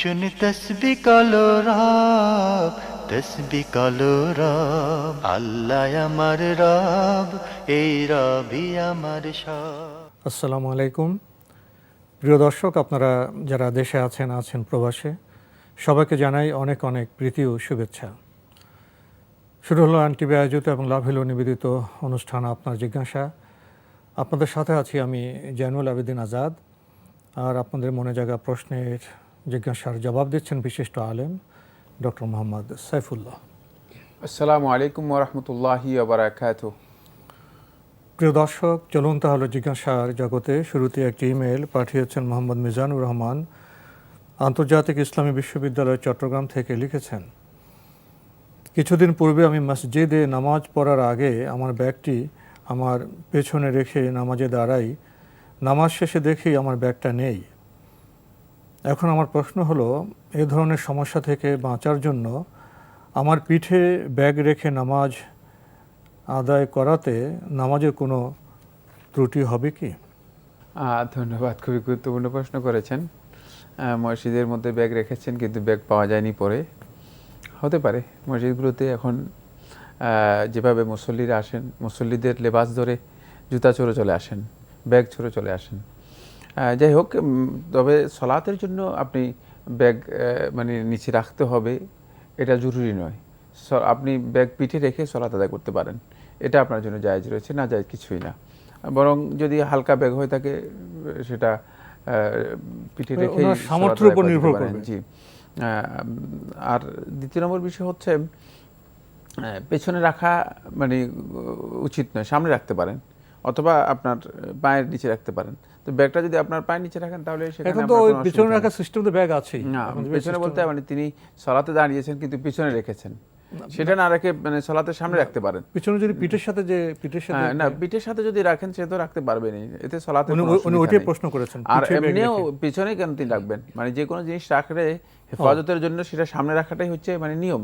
শুনি তসবি কলো রব তসবি কলো রব আল্লাহ আমার রব এই রবি আমার সব আসসালামু আলাইকুম প্রিয় দর্শক আপনারা যারা দেশে আছেন আছেন প্রবাসে, সবাইকে জানাই অনেক অনেক প্রীতি ও শুভেচ্ছা। শুরু হলো আনটিভি আয়োজিত এবং লাভ হলো নিবেদিত অনুষ্ঠান আপনার জিজ্ঞাসা। আপনাদের সাথে আছি আমি জয়নুল আবেদিন আজাদ, আর আপনাদের মনে জায়গা প্রশ্নের জিজ্ঞাসার জবাব দিচ্ছেন বিশিষ্ট আলেম ডক্টর মোহাম্মদ সাইফুল্লাহ। আসসালামু আলাইকুম ওরহমতুল্লাহি আবরাকাত প্রিয় দর্শক চলুন তাহলে জিজ্ঞাসার জগতে শুরুতে একটি ইমেল পাঠিয়েছেন মোহাম্মদ মিজানুর রহমান আন্তর্জাতিক ইসলামী বিশ্ববিদ্যালয় চট্টগ্রাম থেকে লিখেছেন কিছুদিন পূর্বে আমি মসজিদে নামাজ পড়ার আগে আমার ব্যাগটি আমার পেছনে রেখে নামাজে দাঁড়াই নামাজ শেষে দেখি আমার ব্যাগটা নেই। এখন আমার প্রশ্ন হলো, এ ধরনের সমস্যা থেকে বাঁচার জন্য আমার পিঠে ব্যাগ রেখে নামাজ আদায় করাতে নামাজের কোনো ত্রুটি হবে কি? ধন্যবাদ, খুবই গুরুত্বপূর্ণ প্রশ্ন করেছেন। মসজিদের মধ্যে ব্যাগ রেখেছেন কিন্তু ব্যাগ পাওয়া যায়নি পরে। হতে পারে, মসজিদগুলোতে এখন যেভাবে মুসল্লিরা আসেন, মুসল্লিদের লেবাস ধরে জুতা চড়ে চলে আসেন, ব্যাগ ছড়ে চলে আসেন। যাই হোক তবে সলাতের জন্য আপনি ব্যাগ মানে নিচে রাখতে হবে এটা জরুরি নয়। আপনি ব্যাগ পিঠে রেখে সলাত আদায় করতে পারেন। এটা আপনার জন্য জায়েজ রয়েছে না জায়েজ কিছুই না। বরং যদি হালকা ব্যাগ হয়ে থাকে সেটা পিঠে রেখে সামর্থ্যের উপর নির্ভর করবে। জি। আর দ্বিতীয় নম্বর বিষয় হচ্ছে পেছনে রাখা মানে উচিত নয় সামনে রাখতে পারেন। অথবা আপনার পায়ের নিচে রাখতে পারেন। তো ব্যাগটা যদি আপনার পায়ের নিচে রাখেন তাহলে সেখানে এখন তো ওই পিছনে রাখার সিস্টেম তো ব্যাগ আছেই। না পেছনে বলতে মানে তিনি সলাতে দাঁড়িয়েছেন কিন্তু পিছনে রেখেছেন। সেটা না রেখে মানে সলাতের সামনে রাখতে পারেন। পিছনে যদি পিঠের সাথে যে পিঠের সাথে হ্যাঁ, না পিঠের সাথে যদি রাখেন সে তো রাখতে পারবেনই। এতে সলাতে উনি ওইটাই প্রশ্ন করেছেন আর এমনিও পিছনে কেন তিনি রাখবেন? মানে যে কোনো জিনিস রাখলে হেফাজতের জন্য সেটা সামনে রাখাটাই হচ্ছে মানে নিয়ম।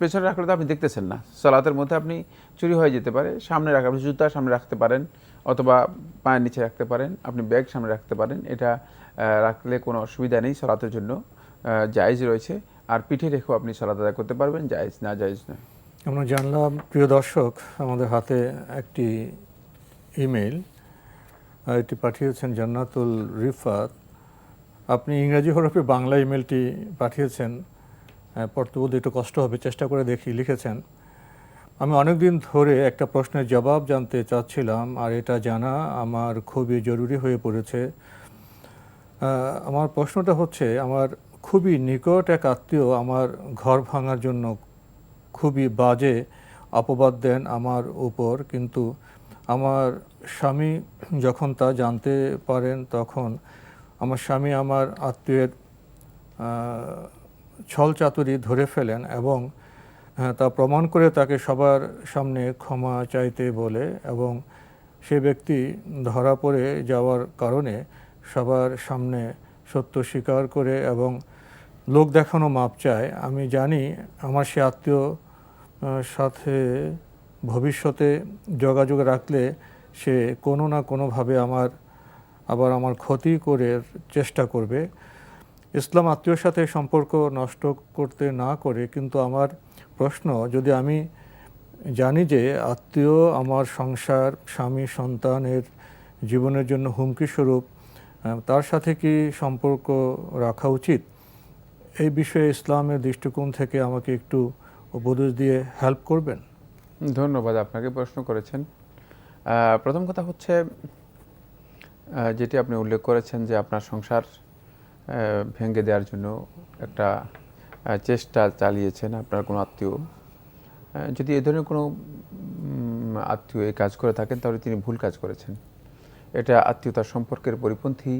পেছনে রাখলে তো আপনি দেখতেছেন না। সলাতের মধ্যে আপনি চুরি হয়ে যেতে পারে, সামনে রাখা আপনি জুতা সামনে রাখতে পারেন, অথবা পায়ের নিচে রাখতে পারেন, আপনি ব্যাগ সামনে রাখতে পারেন। এটা রাখলে কোনো অসুবিধা নেই সলাতের জন্য। জায়েজ রয়েছে। আর পিঠে রেখেও আপনি সলাত আদায় করতে পারবেন, জায়েজ না, জায়েজ নয়। আমরা জানলাম, প্রিয় দর্শক, আমাদের হাতে একটি ইমেল এটি পাঠিয়েছেন জান্নাতুল রিফাত। আপনি ইংরাজি হরফে বাংলা ইমেলটি পাঠিয়েছেন। পড়তে বলতে একটু কষ্ট হবে, চেষ্টা করে দেখি, লিখেছেন। আমি অনেক দিন ধরে একটা প্রশ্নের জবাব জানতে চাচ্ছিলাম, আর এটা জানা আমার খুবই জরুরি হয়ে পড়েছে। আমার প্রশ্নটা হচ্ছে, আমার খুবই নিকট এক আত্মীয় আমার ঘর ভাঙার জন্য খুবই বাজে অপবাদ দেন আমার উপর, কিন্তু আমার স্বামী যখন তা জানতে পারেন, তখন আমার স্বামী আমার আত্মীয়ের ছল চাতুরি ধরে ফেলেন এবং তা প্রমাণ করে তাকে সবার সামনে ক্ষমা চাইতে বলে এবং সে ব্যক্তি ধরা পড়ে যাওয়ার কারণে সবার সামনে সত্য স্বীকার করে এবং লোক দেখানো মাপ চায়। আমি জানি আমার সে আত্মীয় সাথে ভবিষ্যতে যোগাযোগ রাখলে সে কোনো না কোনোভাবে আমার, আবার আমার ক্ষতি করে চেষ্টা করবে। ইসলাম আত্মীয়র সাথে সম্পর্ক নষ্ট করতে না করে, কিন্তু আমার প্রশ্ন, যদি আমি জানি যে আত্মীয় আমার সংসার, স্বামী, সন্তানের জীবনের জন্য হুমকি স্বরূপ তার সাথে কি সম্পর্ক রাখা উচিত? এই বিষয়ে ইসলামের দৃষ্টিকোণ থেকে আমাকে একটু উপদেশ দিয়ে হেল্প করবেন। ধন্যবাদ আপনাকে প্রশ্ন করেছেন। প্রথম কথা হচ্ছে যেটি আপনি উল্লেখ করেছেন যে আপনার সংসার ভেঙে দেওয়ার জন্য একটা চেষ্টা চালিয়েছেন আপনার কোনো আত্মীয়। যদি এ ধরনের কোনো আত্মীয় এই কাজ করে থাকেন, তাহলে তিনি ভুল কাজ করেছেন। এটা আত্মীয়তার সম্পর্কের পরিপন্থী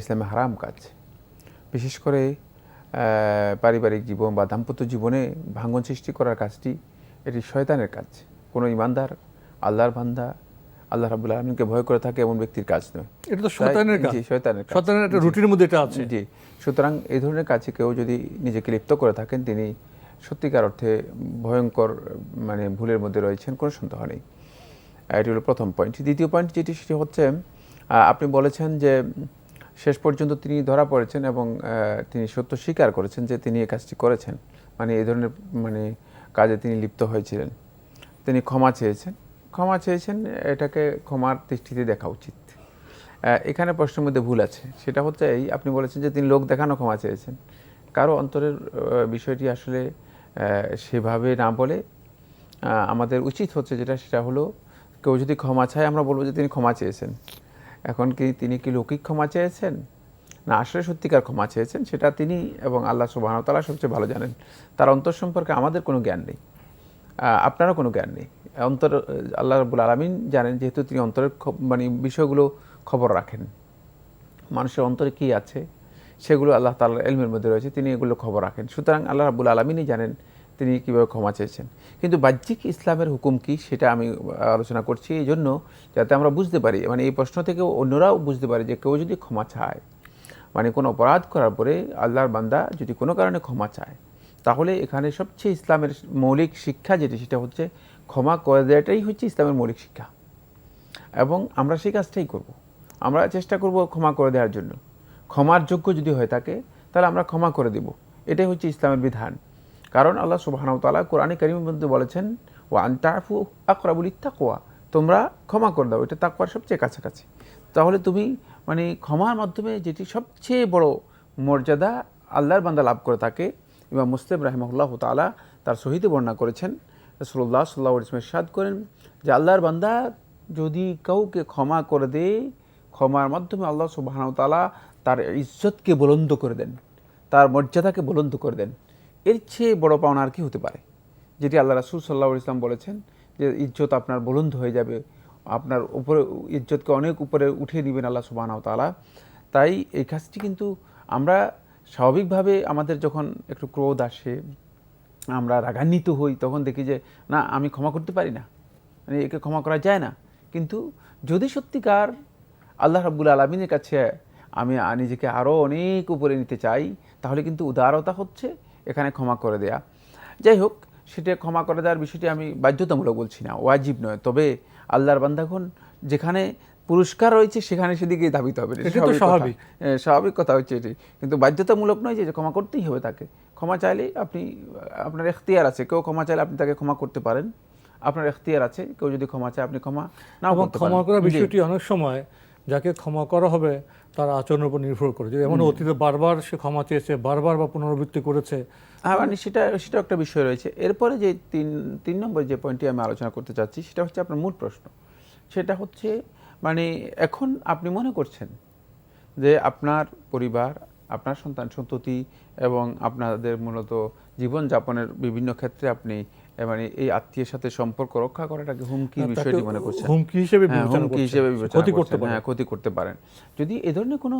ইসলামে হারাম কাজ। বিশেষ করে পারিবারিক জীবন বা দাম্পত্য জীবনে ভাঙন সৃষ্টি করার কাজটি এটি শয়তানের কাজ। কোনো ইমানদার, আল্লাহর বান্দা আল্লাহ রাবুল আলমিনকে ভয় করে থাকে এমন ব্যক্তির কাজ নয়। এটা তো শয়তানের কাজ। শয়তানের শয়তানের একটা রুটিনের মধ্যে এটা আছে। জি সুতরাং এই ধরনের কাজে কেউ যদি নিজেকে লিপ্ত করে থাকেন তিনি সত্যিকার অর্থে ভয়ঙ্কর মানে ভুলের মধ্যে রয়েছেন কোনো সন্দেহ নেই। এটি হলো প্রথম পয়েন্ট দ্বিতীয় পয়েন্ট যেটি সেটি হচ্ছে আপনি বলেছেন যে শেষ পর্যন্ত তিনি ধরা পড়েছেন এবং তিনি সত্য স্বীকার করেছেন যে তিনি এই কাজটি করেছেন। মানে এই ধরনের মানে কাজে তিনি লিপ্ত হয়েছিলেন। তিনি ক্ষমা চেয়েছেন। ক্ষমা চেয়েছেন, এটাকে ক্ষমার দৃষ্টিতে দেখা উচিত। এখানে প্রশ্নের মধ্যে ভুল আছে। সেটা হচ্ছে এই, আপনি বলেছেন যে তিনি লোক দেখানো ক্ষমা চেয়েছেন। কারও অন্তরের বিষয়টি আসলে সেভাবে না বলে আমাদের উচিত হচ্ছে যেটা, সেটা হলো, কেউ যদি ক্ষমা চায়, আমরা বলব যে তিনি ক্ষমা চেয়েছেন। এখন কি তিনি কি লৌকিক ক্ষমা চেয়েছেন? না, আসলে সত্যিকার ক্ষমা চেয়েছেন, সেটা তিনি এবং আল্লাহ সুবাহতালা সবচেয়ে ভালো জানেন। তার অন্তর সম্পর্কে আমাদের কোনো জ্ঞান নেই। আপনারও কোনো জ্ঞান নেই। অন্তর, আল্লাহ রবুল আলমিন জানেন যেহেতু তিনি অন্তরের মানে বিষয়গুলো খবর রাখেন। মানুষের অন্তরে কী আছে, সেগুলো আল্লাহ তাল্লাহ এলমের মধ্যে রয়েছে, তিনি এগুলো খবর রাখেন। সুতরাং আল্লাহ রাবুল আলমিনই জানেন তিনি কীভাবে ক্ষমা চেয়েছেন। কিন্তু বাহ্যিক ইসলামের হুকুম কী, সেটা আমি আলোচনা করছি এই জন্য যাতে আমরা বুঝতে পারি মানে এই প্রশ্ন থেকে অন্যরাও বুঝতে পারে যে কেউ যদি ক্ষমা চায় মানে কোনো অপরাধ করার পরে আল্লাহর বান্দা যদি কোনো কারণে ক্ষমা চায়, তাহলে এখানে সবচেয়ে ইসলামের মৌলিক শিক্ষা যেটি, সেটা হচ্ছে ক্ষমা করে দেওয়াটাই হচ্ছে ইসলামের মৌলিক শিক্ষা। এবং আমরা সেই কাজটাই করব। আমরা চেষ্টা করব ক্ষমা করে দেওয়ার জন্য। ক্ষমার যোগ্য যদি হয়ে থাকে, তাহলে আমরা ক্ষমা করে দেব। এটাই হচ্ছে ইসলামের বিধান। কারণ আল্লাহ সুবাহানাউ তালা কোরআনে কারিমের মধ্যে বলেছেন ও আন্তাফু আকরাবুল ইত্তাকোয়া। তোমরা ক্ষমা করে দাও, এটা তাকওয়ার সবচেয়ে কাছাকাছি। তাহলে তুমি মানে ক্ষমার মাধ্যমে যেটি সবচেয়ে বড় মর্যাদা আল্লাহর বান্দা লাভ করে থাকে, ইমাম মুসলিম রাহিমাহুল্লাহ তালা তার সহিতে বর্ণনা করেছেন রসুল্লাহ সাল্লাহ ইসলাম সাদ করেন যে আল্লাহর বান্দা যদি কাউকে ক্ষমা করে দেয়, ক্ষমার মাধ্যমে আল্লাহ সুবাহ তালা তার ইজ্জতকে বুলন্দ করে দেন, তার মর্যাদাকে বুলন্দ করে দেন। এর চেয়ে বড় পাওনা আর কি হতে পারে? যেটি আল্লাহ রাসুল সাল্লাহ ইসলাম বলেছেন যে ইজ্জত আপনার বুলন্দ হয়ে যাবে, আপনার উপরে, ইজ্জতকে অনেক উপরে উঠিয়ে দিবেন আল্লাহ সুবাহ তালা তাই এই কাজটি কিন্তু আমরা স্বাভাবিকভাবে আমাদের যখন একটু ক্রোধ আসে আমরা রাগান্বিত হই, তখন দেখি যে, না, আমি ক্ষমা করতে পারি না। মানে একে ক্ষমা করা যায় না। কিন্তু যদি সত্যিকার আল্লাহ রাব্বুল আলমিনের কাছে আমি নিজেকে আরও অনেক উপরে নিতে চাই, তাহলে কিন্তু উদারতা হচ্ছে এখানে ক্ষমা করে দেয়া। যাই হোক, সেটা ক্ষমা করে দেওয়ার বিষয়টি আমি বাধ্যতামূলক বলছি না, ওয়াজিব নয়। তবে আল্লাহর বান্দাখন যেখানে পুরস্কার রয়েছে সেখানে সেদিকে ধাবিত হবে। তো স্বাভাবিক। স্বাভাবিক কথা হচ্ছে এটি কিন্তু বাধ্যতামূলক নয় যে যে ক্ষমা করতেই হবে তাকে। ক্ষমা চাইলে আপনি আপনার এখতিয়ার আছে। কেউ ক্ষমা চাইলে আপনি তাকে ক্ষমা করতে পারেন। আপনার এখতিয়ার আছে কেউ যদি ক্ষমা চায় আপনি ক্ষমা না ক্ষমা। করার বিষয়টি অনেক সময় যাকে ক্ষমা করা হবে তার আচরণের উপর নির্ভর করে। যদি এমন অতীতে বারবার সে ক্ষমা চেয়েছে বারবার বা পুনরাবৃত্তি করেছে হ্যাঁ মানে সেটা সেটা একটা বিষয় রয়েছে। এরপরে যে তিন তিন নম্বর যে পয়েন্টটি আমি আলোচনা করতে চাচ্ছি সেটা হচ্ছে আপনার মূল প্রশ্ন। সেটা হচ্ছে মানে এখন আপনি মনে করছেন যে আপনার পরিবার আপনার সন্তান সন্ততি এবং আপনাদের মূলত জীবনযাপনের বিভিন্ন ক্ষেত্রে আপনি মানে এই আত্মীয়ের সাথে সম্পর্ক রক্ষা করাটাকে হুমকির তাকে বিষয়টি মনে করছেন? হুমকি হিসেবে হ্যাঁ, হুমকি হিসেবে ক্ষতি করতে করছেন, পারে হ্যাঁ, ক্ষতি করতে পারেন। যদি এ ধরনের কোনো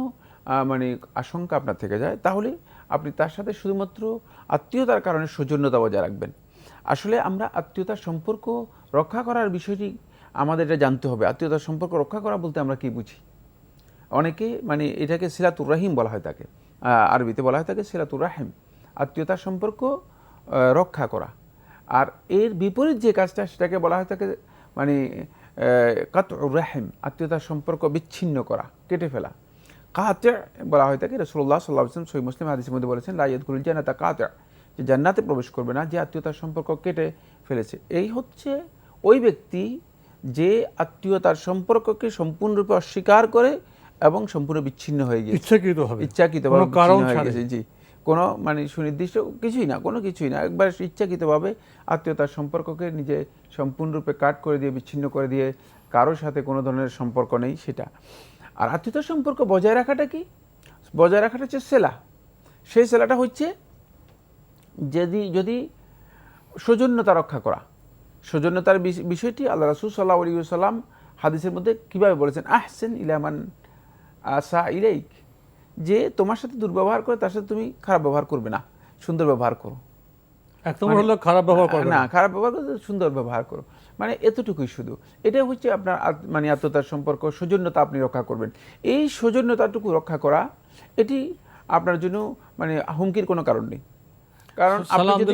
মানে আশঙ্কা আপনার থেকে যায় তাহলে আপনি তার সাথে শুধুমাত্র আত্মীয়তার কারণে সৌজন্যতা বজায় রাখবেন। আসলে আমরা আত্মীয়তার সম্পর্ক রক্ষা করার বিষয়টি আমাদের এটা জানতে হবে। আত্মীয়তার সম্পর্ক রক্ষা করা বলতে আমরা কি বুঝি? অনেকে মানে এটাকে সিলাতুর রাহিম বলা হয় তাকে। আরবিতে বলা হয় তাকে সিলাতুর রাহিম। আত্মীয়তার সম্পর্ক রক্ষা করা। আর এর বিপরীত যে কাজটা, সেটাকে বলা হয় তাকে মানে কাত রাহিম, আত্মীয়তার সম্পর্ক বিচ্ছিন্ন করা, কেটে ফেলা। কাতে বলা হয় তাকে রসুল্লাহ সাল্লাহ আসলাম সই মুসলিম হাদিসের মধ্যে বলেছেন লাইয়াদুল জান্নাতা কাতে। যে জান্নাতে প্রবেশ করবে না, যে আত্মীয়তার সম্পর্ক কেটে ফেলেছে। এই হচ্ছে ওই ব্যক্তি যে আত্মীয়তার সম্পর্ককে সম্পূর্ণরূপে অস্বীকার করে এবং সম্পূর্ণ বিচ্ছিন্ন হয়ে গিয়েছে। ইচ্ছাকৃত হবে ইচ্ছাকৃতভাবে কারণ গেছে, জি। কোনো মানে সুনির্দিষ্ট কিছুই না কোনো কিছুই না। একবার ইচ্ছাকৃতভাবে আত্মীয়তার সম্পর্ককে নিজে সম্পূর্ণরূপে কাট করে দিয়ে বিচ্ছিন্ন করে দিয়ে কারোর সাথে কোনো ধরনের সম্পর্ক নেই সেটা। আর আত্মীয়তার সম্পর্ক বজায় রাখাটা কি? বজায় রাখাটা হচ্ছে সেলা। সেই সেলাটা হচ্ছে যদি যদি সৌজন্যতা রক্ষা করা। সৌজন্যতার বিষ- বিষয়টি আল্লাহ রাসুল সাল্লাহ আলী সাল্লাম হাদিসের মধ্যে কীভাবে বলেছেন আহসেন ইলামান আসা ইলাইক যে তোমার সাথে দুর্ব্যবহার করে তার সাথে তুমি খারাপ ব্যবহার করবে না সুন্দর ব্যবহার করো। এক নম্বর হলো খারাপ ব্যবহার করবে না খারাপ ব্যবহার করতে সুন্দর ব্যবহার করো। মানে এতটুকুই শুধু। এটা হচ্ছে আপনার মানে আত্মতার সম্পর্ক সৌজন্যতা আপনি রক্ষা করবেন। এই সৌজন্যতাটুকু রক্ষা করা এটি আপনার জন্য মানে হুমকির কোনো কারণ নেই। কারণ আপনি যদি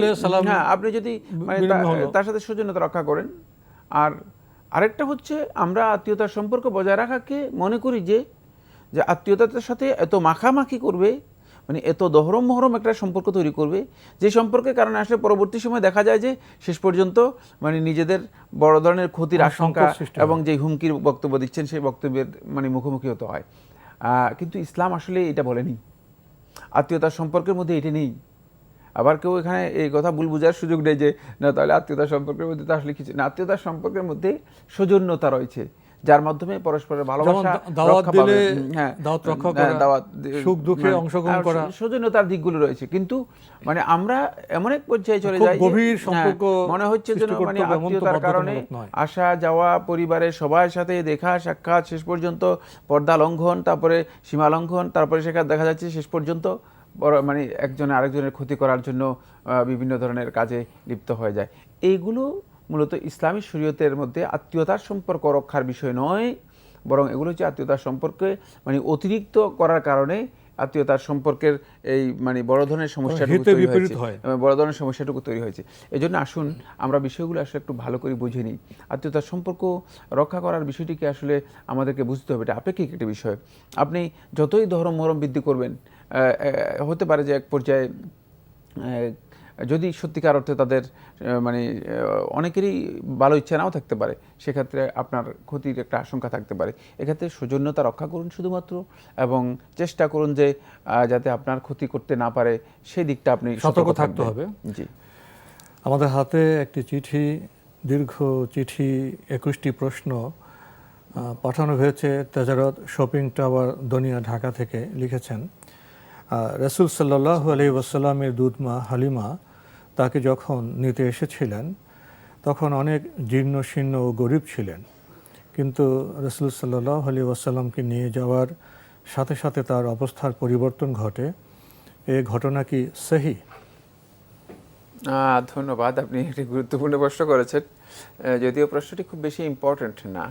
হ্যাঁ আপনি যদি মানে। তার সাথে সৌজন্যতা রক্ষা করেন আর আরেকটা হচ্ছে আমরা আত্মীয়তার সম্পর্ক বজায় রাখাকে মনে করি যে যে আত্মীয়তার সাথে এত মাখামাখি করবে মানে এত দহরম মহরম একটা সম্পর্ক তৈরি করবে যে সম্পর্কের কারণে আসলে পরবর্তী সময় দেখা যায় যে শেষ পর্যন্ত মানে নিজেদের বড় ধরনের ক্ষতির আশঙ্কা সৃষ্টি হয়। এবং যে হুমকির বক্তব্য দিচ্ছেন সেই বক্তব্যের মানে মুখোমুখি হতে হয় আহ, কিন্তু ইসলাম আসলে এটা বলেনি আত্মীয়তার সম্পর্কের মধ্যে এটা নেই আবার কেউ এখানে এই কথা ভুল বোঝার সুযোগ নেই যে না তাহলে আত্মীয়তার সম্পর্কের মধ্যে তো আসলে কিছু না আত্মীয়তার সম্পর্কের মধ্যে সৌজন্যতা রয়েছে। যার মাধ্যমে পরস্পরের ভালোবাসা দাওয়াত দিলে হ্যাঁ দাওয়াত রক্ষা করা, দাওয়াত সুখ দুঃখে মানে- অংশগ্রহণ করা। সৌজন্যতার দিকগুলো রয়েছে। কিন্তু মানে আমরা এমন এক পর্যায়ে চলে যাই গভীর হ্যাঁ, সম্পর্ক মনে হচ্ছে যেন মানে আত্মীয়তার কারণে আসা যাওয়া পরিবারের সবার সাথে দেখা সাক্ষাৎ শেষ পর্যন্ত পর্দা লঙ্ঘন তারপরে সীমা লঙ্ঘন তারপরে সেখানে দেখা যাচ্ছে শেষ পর্যন্ত বড় মানে একজনে আরেকজনের ক্ষতি করার জন্য বিভিন্ন ধরনের কাজে লিপ্ত হয়ে যায়। এইগুলো মূলত ইসলামী শরীয়তের মধ্যে আত্মীয়তার সম্পর্ক রক্ষার বিষয় নয় বরং এগুলো হচ্ছে আত্মীয়তার সম্পর্কে মানে অতিরিক্ত করার কারণে আত্মীয়তার সম্পর্কের এই মানে বড় ধরনের সমস্যাটুকু তৈরি হয়েছে। বড় ধরনের সমস্যাটুকু তৈরি হয়েছে। এই জন্য আসুন আমরা বিষয়গুলো আসলে একটু ভালো করে বুঝে নিই। আত্মীয়তার সম্পর্ক রক্ষা করার বিষয়টিকে আসলে আমাদেরকে বুঝতে হবে। এটা আপেক্ষিক একটি বিষয়। আপনি যতই ধর্ম মরম বৃদ্ধি করবেন হতে পারে যে এক পর্যায়ে যদি সত্যিকার অর্থে তাদের মানে অনেকেরই ভালো ইচ্ছা নাও থাকতে পারে সেক্ষেত্রে আপনার ক্ষতির একটা আশঙ্কা থাকতে পারে। এক্ষেত্রে সৌজন্যতা রক্ষা করুন শুধুমাত্র এবং চেষ্টা করুন যে যাতে আপনার ক্ষতি করতে না পারে সেই দিকটা আপনি সতর্ক থাকতে হবে। জি। আমাদের হাতে একটি চিঠি দীর্ঘ চিঠি একুশটি প্রশ্ন পাঠানো হয়েছে। তেজারত শপিং টাওয়ার দনিয়া ঢাকা থেকে লিখেছেন। রসুল সাল্লাহ আলি ওয়াসাল্লামের দুধমা, হালিমা তাকে যখন নিতে এসেছিলেন, তখন অনেক জীর্ণ, শীর্ণ ও গরিব ছিলেন। কিন্তু রসুল সাল্লাহ আলি ওয়াসাল্লামকে নিয়ে যাওয়ার সাথে সাথে তার অবস্থার পরিবর্তন ঘটে। এ ঘটনা কি সহি? ধন্যবাদ, আপনি একটি গুরুত্বপূর্ণ প্রশ্ন করেছেন। যদিও প্রশ্নটি খুব বেশি ইম্পর্ট্যান্ট না।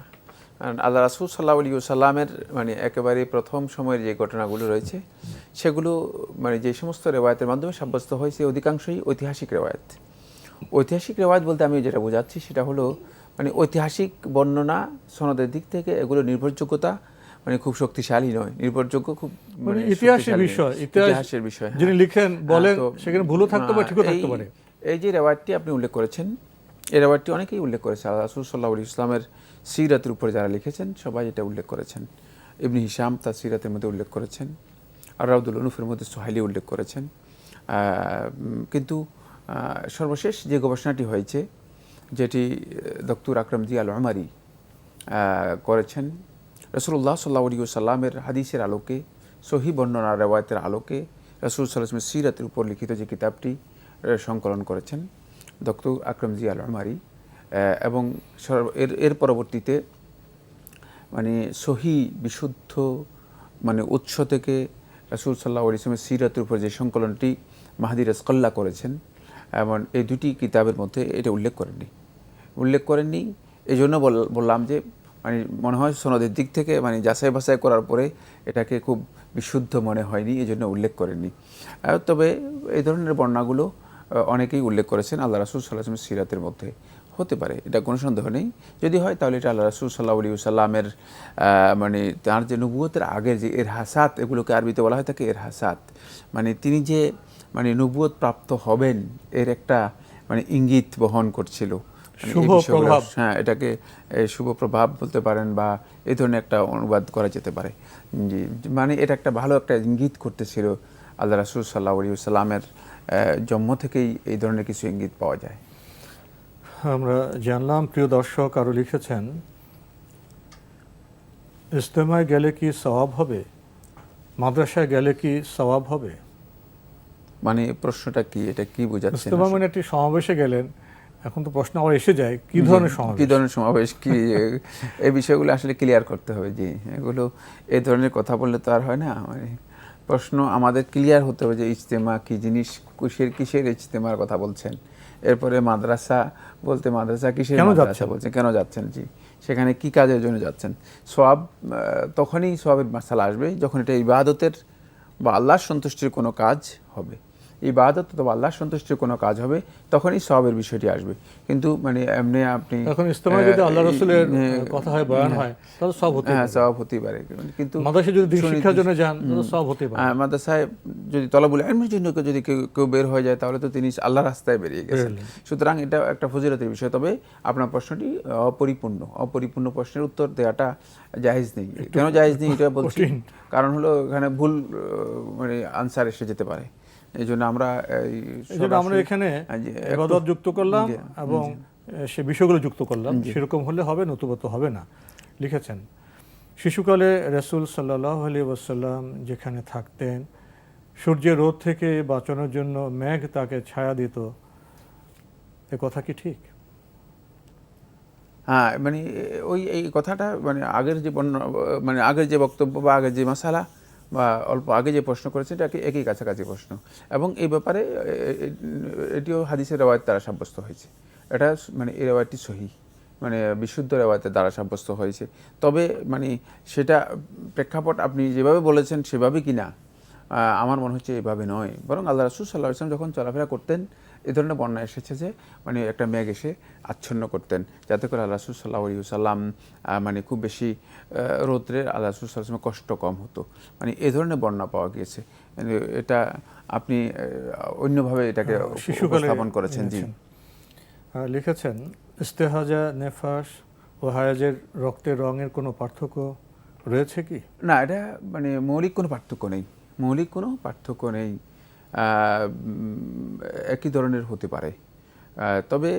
আল্লাহ রাসুল সাল্লাহ আলী সাল্লামের মানে একেবারে প্রথম সময়ের যে ঘটনাগুলো রয়েছে সেগুলো মানে যে সমস্ত রেওয়ায়তের মাধ্যমে সাব্যস্ত হয়েছে অধিকাংশই ঐতিহাসিক রেওয়ায়ত। ঐতিহাসিক রেওয়ায়ত বলতে আমি যেটা বোঝাচ্ছি সেটা হলো মানে ঐতিহাসিক বর্ণনা সনদের দিক থেকে এগুলো নির্ভরযোগ্যতা মানে খুব শক্তিশালী নয়। নির্ভরযোগ্য খুব মানে ইতিহাসের বিষয় ইতিহাসের বিষয় হ্যাঁ। যিনি লিখেন বলেন হ্যাঁ, সেখানে ভুলও থাকতে পারে ঠিকও থাকতে এই- পারে। এই যে রেওয়ায়তটি আপনি উল্লেখ করেছেন এই রেওয়ায়তটি অনেকেই উল্লেখ করেছে। আল্লাহ রাসূল ইসলামের সিরাতের উপরে যারা লিখেছেন, সবাই এটা উল্লেখ করেছেন। ইবনি হিসাম তার সিরাতের মধ্যে উল্লেখ করেছেন। আর রাউদুল অনুফের মধ্যে সোহাইলি উল্লেখ করেছেন। কিন্তু সর্বশেষ যে গবেষণাটি হয়েছে, যেটি দক্তুর আকরম জি আল আমারি করেছেন রসুল্লাহ সাল্লাহ সাল্লামের হাদিসের আলোকে সহি বর্ণনা রেওয়ায়তের আলোকে, রসুল সাল্লামের সিরাতের উপর লিখিত যে কিতাবটি সংকলন করেছেন ডক্টর আকরম জি আল আমারি এবং এর এর পরবর্তীতে মানে সহি বিশুদ্ধ মানে উৎস থেকে রাসুল সাল্লাহ ইসলামের সিরাতের উপর যে সংকলনটি মাহাদি রসকল্লা করেছেন, এবং এই দুটি কিতাবের মধ্যে এটা উল্লেখ করেননি। উল্লেখ করেননি এই জন্য বল- বললাম যে মানে মনে হয় সনদের দিক থেকে মানে যাচাই বাছাই করার পরে এটাকে খুব বিশুদ্ধ মনে হয়নি এই জন্য উল্লেখ করেননি। তবে এই ধরনের বর্ণাগুলো অনেকেই উল্লেখ করেছেন আল্লাহ রাসুল সাল্লাহ সিরাতের মধ্যে। হতে পারে এটা কোনো সন্দেহ নেই। যদি হয় তাহলে এটা আল্লাহ রাসুল সাল্লাহ আলী সাল্লামের মানে তার যে নবুয়তের আগের যে এর হাসাত এগুলোকে আরবিতে বলা হয় থাকে এর হাসাত মানে তিনি যে মানে নবুয়ত প্রাপ্ত হবেন এর একটা মানে ইঙ্গিত বহন করছিল। মানে শুভ প্রভাব। হ্যাঁ এটাকে শুভ প্রভাব বলতে পারেন বা এই ধরনের একটা অনুবাদ করা যেতে পারে। জি মানে এটা একটা ভালো একটা ইঙ্গিত করতেছিল আল্লাহ রাসুল সাল্লাহ আলী সাল্লামের জন্ম থেকেই এই ধরনের কিছু ইঙ্গিত পাওয়া যায়। আমরা জানলাম প্রিয় দর্শক আরও লিখেছেন ইস্তেমায় গেলে কি সওয়াব হবে? মাদ্রাসায় গেলে কি সওয়াব হবে? মানে প্রশ্নটা কি? এটা কি বোঝাচ্ছে ইস্তেমা মানে একটি সমাবেশে গেলেন এখন তো প্রশ্ন আবার এসে যায় কি ধরনের কি সমাবেশ? ধরনের সমাবেশ? কি এই বিষয়গুলো আসলে ক্লিয়ার করতে হবে জি। এগুলো এই ধরনের কথা বললে তো আর হয় না মানে প্রশ্ন আমাদের ক্লিয়ার হতে হবে যে ইজতেমা কি জিনিস কিসের কিসের ইজতেমার কথা বলছেন? এরপরে মাদ্রাসা বলতে মাদ্রাসা কিসের মাদ্রাসা বলছে বলছেন কেন যাচ্ছেন? জি সেখানে কি কাজের জন্য যাচ্ছেন? সব তখনই সবের মাসালা আসবে যখন এটা ইবাদতের বা আল্লাহর সন্তুষ্টির কোনো কাজ হবে। ইবাদত অথবা আল্লাহ সন্তুষ্টির কোনো কাজ হবে তখনই সবের বিষয়টি আসবে। কিন্তু মানে এমনি আপনি এখন ইস্তেমায় যদি আল্লাহ রসুলের কথা হয় বয়ান হয় তাহলে সব হতে হ্যাঁ সব হতেই পারে। কিন্তু মাদ্রাসায় যদি দিন শিক্ষার জন্য যান তাহলে সব হতে পারে। হ্যাঁ, মাদ্রাসায় যদি তলাবুল এলমের জন্য যদি কেউ কেউ বের হয়ে যায় তাহলে তো তিনি আল্লাহ রাস্তায় বেরিয়ে গেছেন। সুতরাং এটা একটা ফজিলতের বিষয়। তবে আপনার প্রশ্নটি অপরিপূর্ণ। অপরিপূর্ণ প্রশ্নের উত্তর দেওয়াটা জায়েজ নেই। কেন জায়েজ নেই এটা বলছি। কারণ হলো এখানে ভুল মানে আনসার এসে যেতে পারে। এই জন্য আমরা এই জন্য আমরা এখানে এবাদত যুক্ত করলাম এবং সে বিষয়গুলো যুক্ত করলাম। সেরকম হলে হবে নতুবা তো হবে না। লিখেছেন শিশুকালে রসুল সাল্লাহ আলী ওয়াসাল্লাম যেখানে থাকতেন সূর্যের রোদ থেকে বাঁচানোর জন্য মেঘ তাকে ছায়া দিত। এ কথা কি ঠিক? হ্যাঁ মানে ওই এই কথাটা মানে আগের যে বর্ণ- মানে আগের যে বক্তব্য বা আগের যে মশালা বা অল্প আগে যে প্রশ্ন করেছেন এটা একই কাছাকাছি প্রশ্ন। এবং এই ব্যাপারে এটিও হাদিসের রেওয়ায়ত দ্বারা সাব্যস্ত হয়েছে। এটা মানে এই রেওয়ায়তটি সহি। মানে বিশুদ্ধ রেওয়ায়তের দ্বারা সাব্যস্ত হয়েছে। তবে মানে সেটা প্রেক্ষাপট আপনি যেভাবে বলেছেন সেভাবে কি না আমার মনে হচ্ছে এভাবে নয়। বরং আল্লাহ রসুল সাল্লাহ ইসলাম যখন চলাফেরা করতেন এ ধরনের বন্যা এসেছে যে মানে একটা মেঘ এসে আচ্ছন্ন করতেন। যাতে করে আল্লাহ রসুল সাল্লাহ আলী সাল্লাম মানে খুব বেশি রৌদ্রের আল্লাহ রসুল কষ্ট কম হতো। মানে এ ধরনের বন্যা পাওয়া গিয়েছে। এটা আপনি অন্যভাবে এটাকে শিশুকালে উপস্থাপন করেছেন জি। লিখেছেন ইস্তেহাজা নেফাস ও হায়াজের রক্তের রঙের কোনো পার্থক্য রয়েছে কি? না এটা মানে মৌলিক কোনো পার্থক্য নেই। মৌলিক কোনো পার্থক্য নেই। একই ধরনের হতে পারে। তবে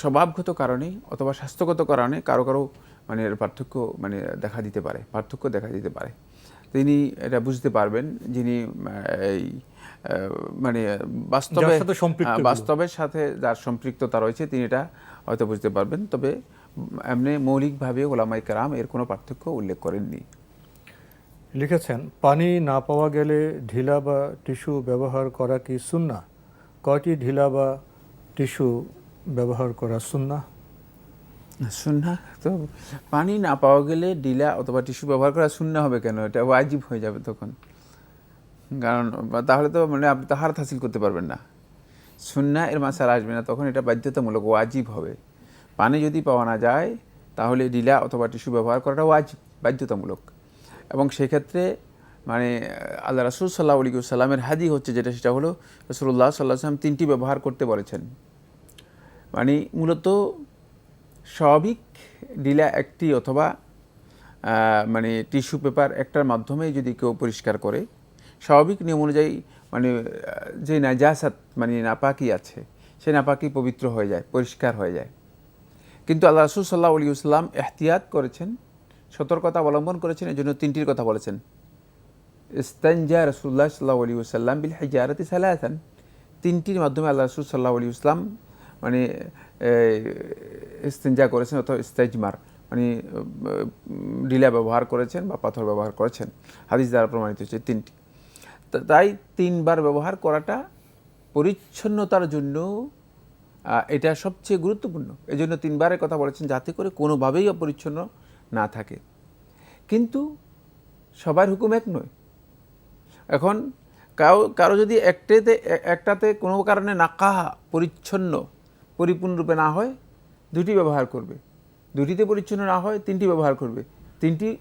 স্বভাবগত কারণে অথবা স্বাস্থ্যগত কারণে কারও কারও মানে পার্থক্য মানে দেখা দিতে পারে পার্থক্য দেখা দিতে পারে। তিনি এটা বুঝতে পারবেন যিনি এই মানে বাস্তবে সম্পৃক্ত বাস্তবের সাথে যার সম্পৃক্ততা রয়েছে তিনি এটা হয়তো বুঝতে পারবেন। তবে এমনি মৌলিকভাবে ওলামাই কারাম এর কোনো পার্থক্য উল্লেখ করেননি। লিখেছেন, পানি না পাওয়া গেলে ঢিলা বা টিস্যু ব্যবহার করা কি সুন্না? কয়টি ঢিলা বা টিস্যু ব্যবহার করা সুন্না? সুন্না? তো পানি না পাওয়া গেলে ডিলা অথবা টিস্যু ব্যবহার করা শূন্য হবে কেন? এটা ওয়াজিব হয়ে যাবে তখন। কারণ তাহলে তো মানে আপনি তাহার হাসিল করতে পারবেন না। সুন্না এর মাসাল আসবে না, তখন এটা বাধ্যতামূলক ওয়াজিব হবে। পানি যদি পাওয়া না যায়, তাহলে ডিলা অথবা টিস্যু ব্যবহার করাটা ওয়াজিব, বাধ্যতামূলক। এবং সেক্ষেত্রে মানে আল্লাহ রাসুল সাল্লাহ আলী সাল্লামের হাদি হচ্ছে যেটা, সেটা হলো রসুল্লাহ সাল্লাহ সাল্লাম তিনটি ব্যবহার করতে বলেছেন। মানে মূলত স্বাভাবিক ডিলা একটি অথবা মানে টিস্যু পেপার একটার মাধ্যমে যদি কেউ পরিষ্কার করে, স্বাভাবিক নিয়ম অনুযায়ী মানে যে নাজাসাত মানে নাপাকি আছে, সে নাপাকি পবিত্র হয়ে যায়, পরিষ্কার হয়ে যায়। কিন্তু আল্লাহ রসুল সাল্লাহ আলী এহতিয়াত করেছেন সতর্কতা অবলম্বন করেছেন এই জন্য তিনটির কথা বলেছেন। ইস্তানজা রসুল্লাহ সাল্লাহ আলী সাল্লাম বিল হিজারতি সালাহান তিনটির মাধ্যমে আল্লাহ রসুল সাল্লাহ আলী ইসলাম মানে ইস্তেঞ্জা করেছেন অথবা ইস্তেজমার মানে ডিলা ব্যবহার করেছেন বা পাথর ব্যবহার করেছেন। হাদিস দ্বারা প্রমাণিত হচ্ছে তিনটি। তাই তিনবার ব্যবহার করাটা পরিচ্ছন্নতার জন্য এটা সবচেয়ে গুরুত্বপূর্ণ। এই জন্য তিনবারের কথা বলেছেন, যাতে করে কোনোভাবেই অপরিচ্ছন্ন না থাকে। কিন্তু সবার হুকুম এক নয়। এখন কারও কারও যদি একটাতে একটাতে কোনো কারণে নাকাহা পরিচ্ছন্ন পরিপূর্ণরূপে না হয় দুটি ব্যবহার করবে। দুটিতে পরিচ্ছন্ন না হয় তিনটি ব্যবহার করবে। তিনটি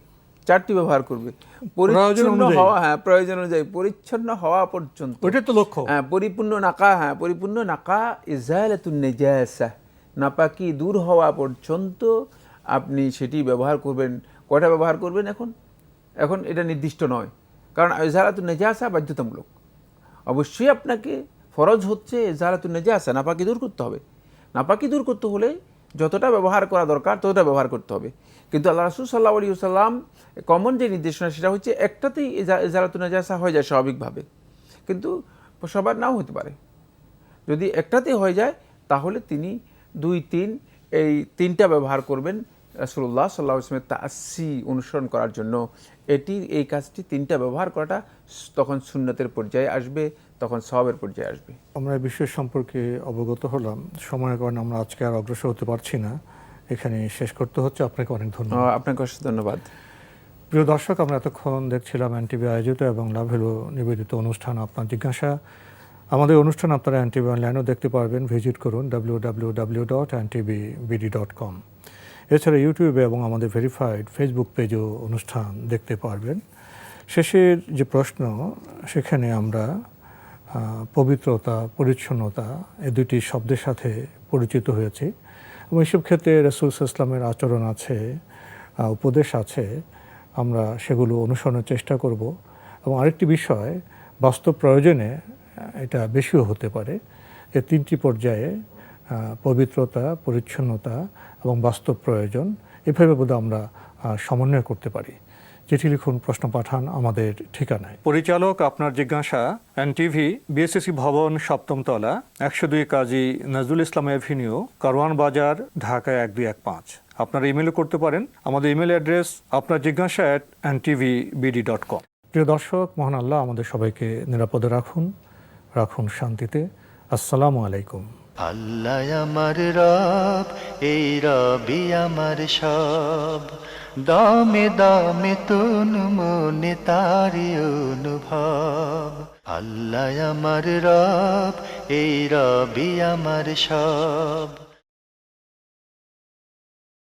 চারটি ব্যবহার করবে। পরিচ্ছন্ন হওয়া হ্যাঁ প্রয়োজন অনুযায়ী। পরিচ্ছন্ন হওয়া পর্যন্ত। ওইটাই তো লক্ষ্য। হ্যাঁ পরিপূর্ণ নাকা হ্যাঁ পরিপূর্ণ নাকা ইজালাতুন নেজাসা। নাপাকি দূর হওয়া পর্যন্ত আপনি সেটি ব্যবহার করবেন। কয়টা ব্যবহার করবেন এখন? এখন এটা নির্দিষ্ট নয়। কারণ ইজালাতুন নেজাসা বাধ্যতামূলক। অবশ্যই আপনাকে ফরজ হচ্ছে ইজালাতুন নেজাসা, নাপাকি দূর করতে হবে। নাপাকি দূর করতে হলে যতটা ব্যবহার করা দরকার ততটা ব্যবহার করতে হবে। কিন্তু আল্লাহ রাসুল সাল্লাহ আলী সাল্লাম কমন যে নির্দেশনা, সেটা হচ্ছে একটাতেই ইজালাতুন নেজাসা হয়ে যায় স্বাভাবিকভাবে। কিন্তু সবার নাও হতে পারে। যদি একটাতে হয়ে যায়, তাহলে তিনি দুই, তিন এই তিনটা ব্যবহার করবেন রাসুল্লাহ সাল্লাহ ইসলামের তাসি অনুসরণ করার জন্য। এটি এই কাজটি তিনটা ব্যবহার করাটা তখন সুন্নতের পর্যায়ে আসবে তখন সবের পর্যায়ে আসবে। আমরা এই বিষয় সম্পর্কে অবগত হলাম। সময়ের কারণে আমরা আজকে আর অগ্রসর হতে পারছি না। এখানে শেষ করতে হচ্ছে। আপনাকে অনেক ধন্যবাদ। আপনাকে অশেষ ধন্যবাদ। প্রিয় দর্শক আমরা এতক্ষণ দেখছিলাম এনটিভি আয়োজিত এবং লাভ লাভেলো নিবেদিত অনুষ্ঠান। আপনার জিজ্ঞাসা আমাদের অনুষ্ঠান আপনারা এনটিভি অনলাইনেও দেখতে পারবেন। ভিজিট করুন W W W dot NTV BD dot com এছাড়া ইউটিউবে এবং আমাদের ভেরিফাইড ফেসবুক পেজও অনুষ্ঠান দেখতে পারবেন। শেষের যে প্রশ্ন, সেখানে আমরা পবিত্রতা, পরিচ্ছন্নতা এ দুটি শব্দের সাথে পরিচিত হয়েছি। এবং এইসব ক্ষেত্রে রসুল ইসলামের আচরণ আছে উপদেশ আছে। আমরা সেগুলো অনুসরণের চেষ্টা করব। এবং আরেকটি বিষয়, বাস্তব প্রয়োজনে এটা বেশিও হতে পারে এ তিনটি পর্যায়ে পবিত্রতা পরিচ্ছন্নতা এবং বাস্তব প্রয়োজন এভাবে বোধ আমরা সমন্বয় করতে পারি। চিঠি লিখুন প্রশ্ন পাঠান আমাদের ঠিকানায়। পরিচালক আপনার জিজ্ঞাসা এন টিভি বিএসসি ভবন সপ্তম তলা একশো দুই কাজী নজরুল ইসলাম এভিনিউ কারওয়ান বাজার ঢাকা এক দুই এক পাঁচ। আপনারা ইমেলও করতে পারেন। আমাদের ইমেল অ্যাড্রেস আপনার জিজ্ঞাসা at NTV BD dot com প্রিয় দর্শক মহান আল্লাহ আমাদের সবাইকে নিরাপদে রাখুন। রাখুন শান্তিতে। আসসালামু আলাইকুম। আল্লাহ আমার রব, এই রবি আমার সব। দামে দামে তুন মনে তারি অনুভব। আল্লাহ আমার রব, এই রবি আমার সব।